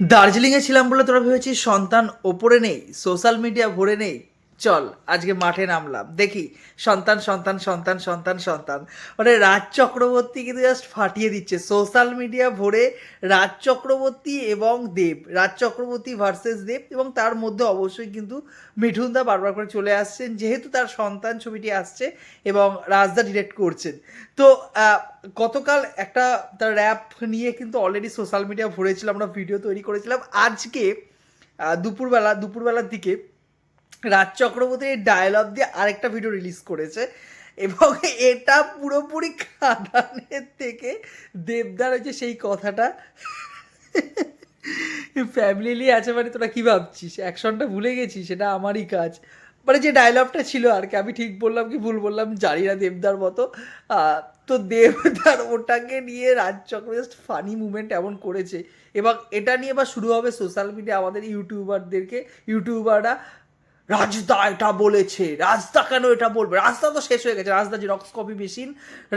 দার্জিলিংয়ে ছিলাম বলে তোরা ভেবেছিস? সন্তান ওপরে নেই সোশ্যাল মিডিয়া ভরে নেই। চল, আজকে মাঠে নামলাম। দেখি, সন্তান সন্তান সন্তান সন্তান সন্তান। মানে রাজ চক্রবর্তী কিন্তু জাস্ট ফাটিয়ে দিচ্ছে। সোশ্যাল মিডিয়া ভরে রাজ চক্রবর্তী এবং দেব, রাজ চক্রবর্তী ভার্সেস দেব এবং তার মধ্যে অবশ্যই কিন্তু মিঠুনদা বারবার করে চলে আসছেন, যেহেতু তার সন্তান ছবিটি আসছে এবং রাজদা ডিরেক্ট করছেন। তো গতকাল একটা তার র্যাপ নিয়ে কিন্তু অলরেডি সোশ্যাল মিডিয়া ভরেছিল, আমরা ভিডিও তৈরি করেছিলাম। আজকে দুপুরবেলা, দুপুরবেলার দিকে রাজ চক্রবর্তীর এই ডায়লগ দিয়ে আরেকটা ভিডিও রিলিজ করেছে এবং এটা পুরোপুরি খাদানের থেকে দেবদার হচ্ছে সেই কথাটা। ফ্যামিলি নিয়ে আছে মানে তোরা কি ভাবছিস? অ্যাকশনটা ভুলে গেছিস? সেটা আমারই কাজ। মানে যে ডায়লগটা ছিল আর কি, আমি ঠিক বললাম কি ভুল বললাম, জানি না দেবদার মতো। তো দেবদার ওটাকে নিয়ে রাজ চক্রবর্তী ফানি মুভমেন্ট এমন করেছে। এবং এটা নিয়ে বা শুরু হবে সোশ্যাল মিডিয়া আমাদের ইউটিউবারদেরকে ইউটিউবাররা রাজদা এটা বলেছে, রাজদা কেন এটা বলবে? রাজদা তো শেষ হয়ে গেছে, রাজদা জেরক্স কপি মেশিন,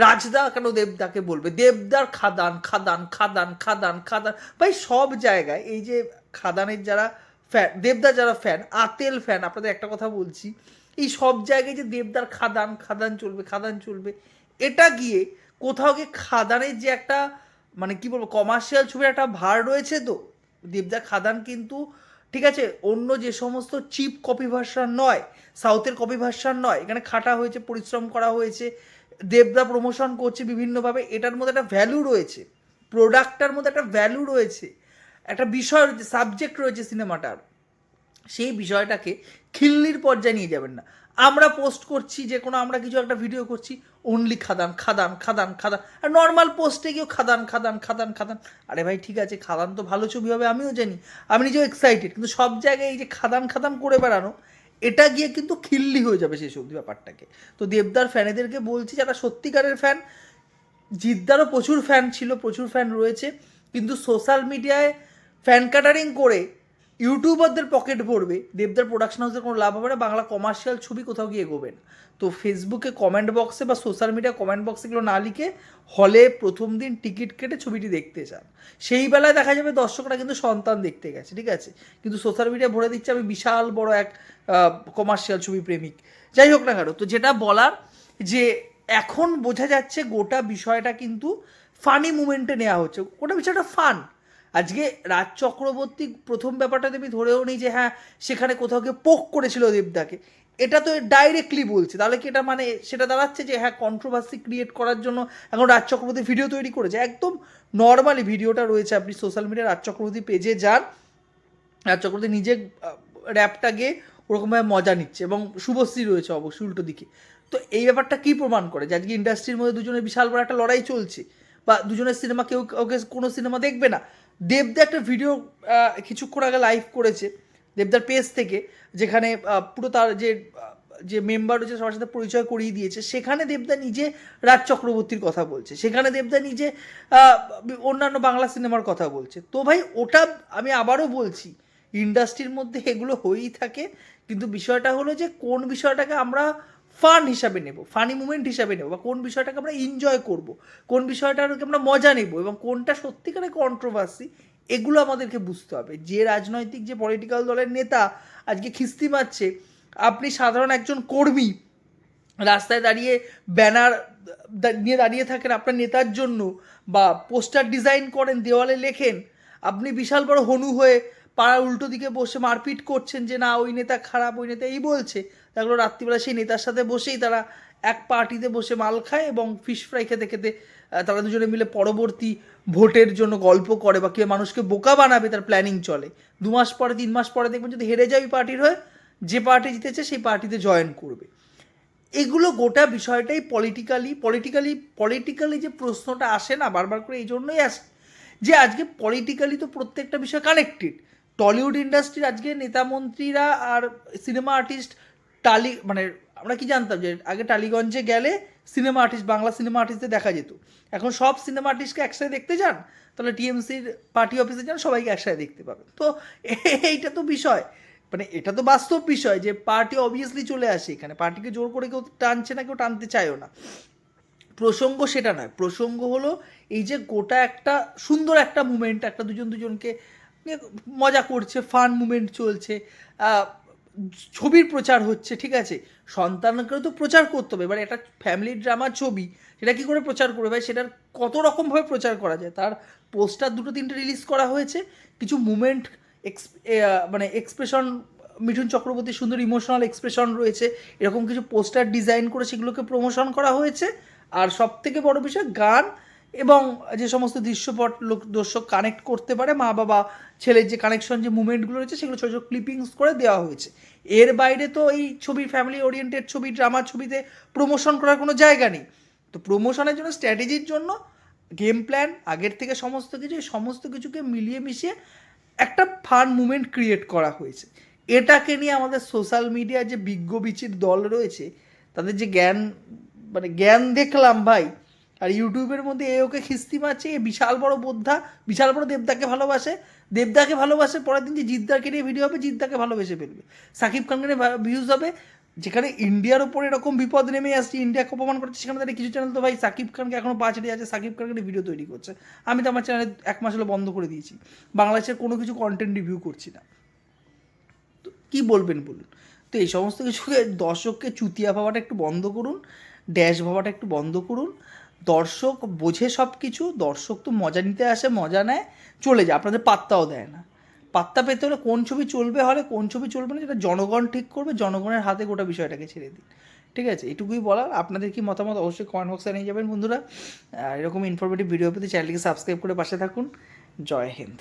রাজদা কেন দেবদাকে বলবে? দেবদার খাদান খাদান খাদান খাদান খাদান। ভাই, সব জায়গায় এই যে খাদানের যারা ফ্যান দেবদার যারা ফ্যান, আতেল ফ্যান, আপনাদের একটা কথা বলছি, এই সব জায়গায় যে দেবদার খাদান খাদান চলবে খাদান চলবে, এটা গিয়ে কোথাও গিয়ে খাদানের যে একটা মানে কি বলব কমার্শিয়াল ছবির একটা ভার রয়েছে তো? দেবদার খাদান কিন্তু ঠিক আছে? অন্য যে সমস্ত চিপ কপি ভার্সান নয় সাউথের কপি ভার্সান নয়, এখানে খাটা হয়েছে, পরিশ্রম করা হয়েছে, দেবদা প্রমোশন করছে বিভিন্নভাবে, এটার মধ্যে একটা ভ্যালু রয়েছে প্রোডাক্টটার মধ্যে একটা ভ্যালু রয়েছে, একটা বিষয় রয়েছে সাবজেক্ট রয়েছে সিনেমাটার সেই বিষয়টাকে খিল্লির পর্যায়ে নিয়ে যাবেন না। আমরা পোস্ট করছি, যে কোনো আমরা কিছু একটা ভিডিও করছি অনলি খাদান খাদান খাদান খাদান। আর নর্মাল পোস্টে গিয়েও খাদান খাদান খাদান খাদান। আরে ভাই, ঠিক আছে, খাদান তো ভালো ছবি হবে, আমিও জানি। আমি নিজেও এক্সাইটেড কিন্তু সব জায়গায় এই যে খাদান খাদান করে বেড়ানো, এটা গিয়ে কিন্তু খিল্লি হয়ে যাবে সেই সবজি ব্যাপারটাকে। তো দেবদার ফ্যানেদেরকে বলছি, যারা সত্যিকারের ফ্যান জিদ্দারও প্রচুর ফ্যান ছিল, প্রচুর ফ্যান রয়েছে, কিন্তু সোশ্যাল মিডিয়ায় ফ্যান কাটারিং করে ইউটিউবারদের পকেট ভরবে, দেবদার প্রোডাকশন হাউসের কোনো লাভ হবে না, বাংলা কমার্শিয়াল ছবি কোথাও গিয়ে এগোবে না তো ফেসবুকে কমেন্ট বক্সে বা সোশ্যাল মিডিয়া কমেন্ট বক্সে এগুলো না লিখে হলে প্রথম দিন টিকিট কেটে ছবিটি দেখতে চান সেই বেলায় দেখা যাবে দর্শকরা কিন্তু সন্তান দেখতে গেছে, ঠিক আছে? কিন্তু সোশ্যাল মিডিয়া ভরে দিচ্ছে আমি বিশাল বড় এক কমার্শিয়াল ছবি প্রেমিক। যাই হোক না কেন, তো যেটা বলার যে এখন বোঝা যাচ্ছে গোটা বিষয়টা কিন্তু ফানি মুমেন্টে নেওয়া হচ্ছে। গোটা বিষয়টা ফান আজকে রাজ চক্রবর্তী প্রথম ব্যাপারটা আমি ধরেও নিই যে হ্যাঁ সেখানে কোথাও গিয়ে পোক করেছিল দেবদাকে। এটা তো ডাইরেক্টলি বলছে। তাহলে কি এটা মানে সেটা দাঁড়াচ্ছে যে হ্যাঁ কন্ট্রোভার্সি ক্রিয়েট করার জন্য এখন রাজ চক্রবর্তী ভিডিও তৈরি করেছে। একদম নর্মালি ভিডিওটা রয়েছে আপনি সোশ্যাল মিডিয়া রাজ চক্রবর্তী পেজে যান। রাজ চক্রবর্তী নিজে র্যাপটা গিয়ে ওরকমভাবে মজা নিচ্ছে এবং শুভশ্রী রয়েছে অবশ্যই উল্টো দিকে। তো এই ব্যাপারটা কী প্রমাণ করে? যে আজকে ইন্ডাস্ট্রির মধ্যে দুজনের বিশাল বড় একটা লড়াই চলছে বা দুজনের সিনেমা কেউ, ওকে কোনো সিনেমা দেখবে না। দেবদা একটা ভিডিও কিছুক্ষণ আগে লাইভ করেছে, দেবদার পেজ থেকে, যেখানে পুরো তার যে যে মেম্বার রয়েছে, সবার সাথে পরিচয় করিয়ে দিয়েছে, সেখানে দেবদা নিজে রাজ চক্রবর্তীর কথা বলছে, সেখানে দেবদা নিজে অন্যান্য বাংলা সিনেমার কথা বলছে। তো ভাই, ওটা আমি আবারও বলছি ইন্ডাস্ট্রির মধ্যে এগুলো হয়েই থাকে, কিন্তু বিষয়টা হলো যে কোন বিষয়টাকে আমরা ফান হিসাবে নেব, ফানি মুমেন্ট হিসাবে নেব, বা কোন বিষয়টাকে আমরা এনজয় করব, কোন বিষয়টাকে আমরা মজা নেব, এবং কোনটা সত্যিকারের কন্ট্রোভার্সি এগুলো আমাদেরকে বুঝতে হবে। যে রাজনৈতিক, যে পলিটিক্যাল দলের নেতা আজকে খিস্তি মারছে, আপনি সাধারণ একজন কর্মী, রাস্তায় দাঁড়িয়ে ব্যানার নিয়ে দাঁড়িয়ে থাকেন আপনার নেতার জন্য, বা পোস্টার ডিজাইন করেন, দেওয়ালে লেখেন, আপনি বিশাল বড় হনু হয়ে পাড়ার উল্টো দিকে বসে মারপিট করছেন যে, না, ওই নেতা খারাপ, ওই নেতা এই বলছে। দেখল রাত্রিবেলা সেই নেতার সাথে বসেই তারা এক পার্টিতে বসে মাল খায় এবং ফিশ ফ্রাই খেতে খেতে তারা দুজনে মিলে পরবর্তী ভোটের জন্য গল্প করে বা কেউ মানুষকে বোকা বানাবে, তার প্ল্যানিং চলে। দু মাস পরে, তিন মাস পরে দেখবেন যদি হেরে যায় ওই পার্টির হয়ে, যে পার্টি জিতেছে সেই পার্টিতে জয়েন করবে। এগুলো গোটা বিষয়টাই পলিটিক্যালি পলিটিক্যালি পলিটিক্যালি যে প্রশ্নটা আসে না, বারবার করে এই জন্যই আসে যে, আজকে পলিটিক্যালি তো প্রত্যেকটা বিষয় কানেক্টেড টলিউড ইন্ডাস্ট্রির আজকে নেতা মন্ত্রীরা আর সিনেমা আর্টিস্ট টালি মানে আমরা কি জানতাম যে আগে টালিগঞ্জে গেলে সিনেমা আর্টিস্ট বাংলা সিনেমা আর্টিস্টদের দেখা যেত। এখন সব সিনেমা আর্টিস্টকে একসাথে দেখতে যান, তাহলে টিএমসির পার্টি অফিসে যান, সবাইকে একসাথে দেখতে পাবেন। তো এইটা তো বিষয়। মানে এটা তো বাস্তব বিষয় যে পার্টি অবভিয়াসলি চলে আসে এখানে। পার্টিকে জোর করে কেউ টানছে না, কেউ টানতে চায়ও না। প্রসঙ্গ সেটা নয়। প্রসঙ্গ হলো এই যে গোটা একটা সুন্দর একটা মুমেন্ট একটা দুজন দুজনকে মজা করছে ফান মুমেন্ট চলছে ছবির প্রচার হচ্ছে, ঠিক আছে? সন্তানকেও তো প্রচার করতে হবে, এবার একটা ফ্যামিলি ড্রামা ছবি, সেটা কী করে প্রচার করবে? ভাই, সেটার কত রকমভাবে প্রচার করা যায়? তার পোস্টার দুটো তিনটে রিলিজ করা হয়েছে, কিছু মুমেন্ট এক্স মানে এক্সপ্রেশন মিঠুন চক্রবর্তী সুন্দর ইমোশনাল এক্সপ্রেশন রয়েছে, এরকম কিছু পোস্টার ডিজাইন করে সেগুলোকে প্রমোশন করা হয়েছে, আর সব থেকে বড় বিষয়, গান এবং যে সমস্ত দৃশ্যপট লোক, দর্শক কানেক্ট করতে পারে, মা বাবা, ছেলের যে কানেকশন যে মুভমেন্টগুলো রয়েছে, সেগুলো ছোটো ছোটো ক্লিপিংস করে দেওয়া হয়েছে। এর বাইরে তো এই ছবি ফ্যামিলি ওরিয়েন্টেড ছবি ড্রামা ছবিতে প্রমোশন করার কোনো জায়গা নেই। তো প্রমোশনের জন্য স্ট্র্যাটেজির জন্য গেম প্ল্যান আগের থেকে সমস্ত কিছু, এই সমস্ত কিছুকে মিলিয়ে মিশিয়ে একটা ফান মুভমেন্ট ক্রিয়েট করা হয়েছে। এটাকে নিয়ে আমাদের সোশ্যাল মিডিয়ার যে বিজ্ঞ বিচির দল রয়েছে, তাদের যে জ্ঞান মানে জ্ঞান দেখলাম ভাই আর ইউটিউবের মধ্যে এ ওকে খিস্তি মারছে, এ বিশাল বড় বোদ্ধা, বিশাল বড় দেবদাকে ভালোবাসে। দেবদাকে ভালোবাসে, পরের দিন যে জিদ্দাকে নিয়ে ভিডিও হবে, জিদ্দাকে ভালোবেসে ফেলবে। সাকিব খানকে নিয়ে ভিউজ হবে, যেখানে ইন্ডিয়ার ওপর এরকম বিপদ নেমে আসছে ইন্ডিয়াকে অপমান করছে, সেখানে তাদের কিছু চ্যানেল তো ভাই সাকিব খানকে এখনও পা ছেড়ে যাচ্ছে, সাকিব খানকে ভিডিও তৈরি করছে। আমি তো আমার চ্যানেলে এক মাস হলো বন্ধ করে দিয়েছি। বাংলাদেশের কোনো কিছু কন্টেন্ট রিভিউ করছি না। তো কী বলবেন বলুন? তো এই সমস্ত কিছুকে দর্শককে চুতিয়া ভাবাটা একটু বন্ধ করুন ড্যাশ ভাবাটা একটু বন্ধ করুন দর্শক বোঝে সব কিছু দর্শক তো মজা নিতে আসে, মজা নেয়, চলে যায়, আপনাদের পাত্তাও দেয় না। পাত্তা পেতে হলে কোন ছবি চলবে হলে, কোন ছবি চলবে না যেটা জনগণ ঠিক করবে, জনগণের হাতে গোটা বিষয়টাকে ছেড়ে দিন। ঠিক আছে, এটুকুই বলার। আপনাদের কি মতামত? অবশ্যই কমেন্ট বক্সে নিয়ে যাবেন বন্ধুরা। এরকম ইনফরমেটিভ ভিডিও পেতে চ্যানেলটিকে সাবস্ক্রাইব করে পাশে থাকুন। জয় হিন্দ।